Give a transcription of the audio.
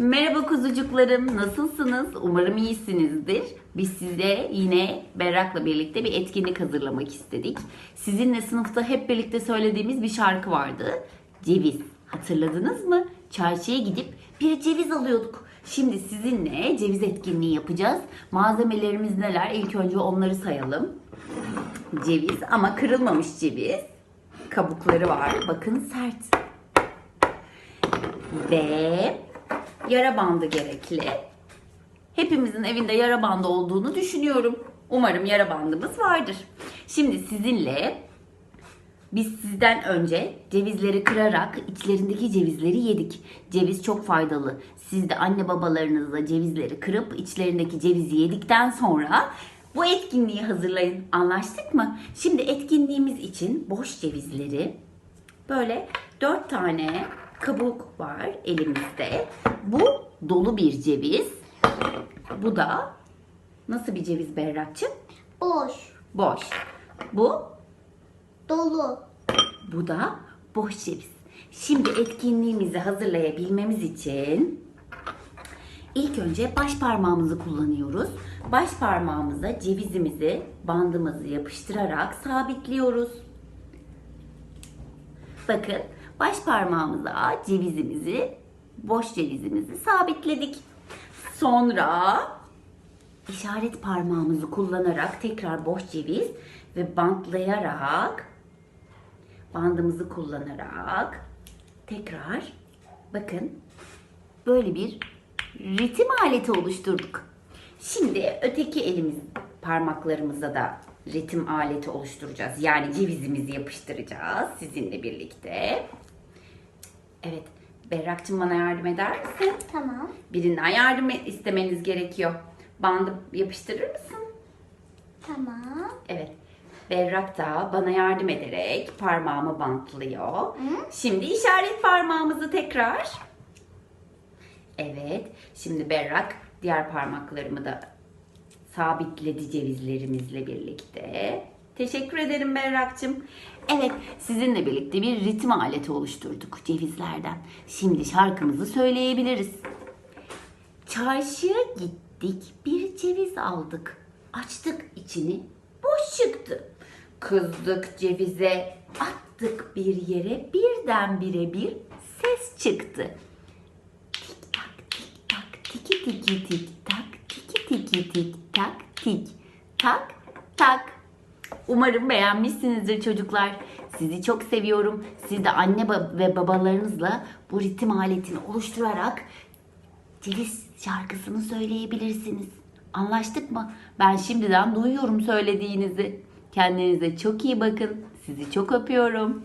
Merhaba kuzucuklarım, nasılsınız? Umarım iyisinizdir. Biz size yine Berrak'la birlikte bir etkinlik hazırlamak istedik. Sizinle sınıfta hep birlikte söylediğimiz bir şarkı vardı. Ceviz. Hatırladınız mı? Çarşıya gidip bir ceviz alıyorduk. Şimdi sizinle ceviz etkinliği yapacağız. Malzemelerimiz neler? İlk önce onları sayalım. Ceviz ama kırılmamış ceviz. Kabukları var. Bakın sert ve yara bandı gerekli. Hepimizin evinde yara bandı olduğunu düşünüyorum. Umarım yara bandımız vardır. Şimdi sizinle biz sizden önce cevizleri kırarak içlerindeki cevizleri yedik. Ceviz çok faydalı. Siz de anne babalarınızla cevizleri kırıp içlerindeki cevizi yedikten sonra bu etkinliği hazırlayın. Anlaştık mı? Şimdi etkinliğimiz için boş cevizleri Böyle dört tane kabuk var elimizde. Bu dolu bir ceviz. Bu da nasıl bir ceviz Berrakçığım? Boş, Boş. Bu, dolu, bu da boş ceviz. Şimdi etkinliğimizi hazırlayabilmemiz için ilk önce baş parmağımızı kullanıyoruz. Baş parmağımıza cevizimizi, bandımızı yapıştırarak sabitliyoruz. Bakın baş parmağımıza cevizimizi, boş cevizimizi sabitledik. Sonra işaret parmağımızı kullanarak tekrar boş ceviz ve bantlayarak bandımızı kullanarak tekrar bakın böyle bir ritim aleti oluşturduk. Şimdi öteki elimiz parmaklarımıza da ritim aleti oluşturacağız. Yani cevizimizi yapıştıracağız sizinle birlikte. Evet, Berrak'cığım bana yardım eder misin? tamam, Birinden yardım istemeniz gerekiyor. Bandı yapıştırır mısın? tamam, Evet. Berrak da bana yardım ederek parmağımı bantlıyor. Şimdi işaret parmağımızı tekrar. Evet. Şimdi Berrak diğer parmaklarımı da sabitledi cevizlerimizle birlikte. Teşekkür ederim Berrak'cığım. Evet, sizinle birlikte bir ritim aleti oluşturduk cevizlerden. Şimdi şarkımızı söyleyebiliriz. Çarşıya gittik, bir ceviz aldık. Açtık içini, boş çıktı. Kızdık cevize, attık bir yere, birdenbire bir ses çıktı. Tik tak tik tak, tiki tiki tik tak, tiki tiki tik tak, tik tak tak. Umarım beğenmişsinizdir çocuklar. Sizi çok seviyorum. Siz de anne ve babalarınızla bu ritim aletini oluşturarak Ceviz şarkısını söyleyebilirsiniz. Anlaştık mı? Ben şimdiden duyuyorum söylediğinizi. Kendinize çok iyi bakın. Sizi çok öpüyorum.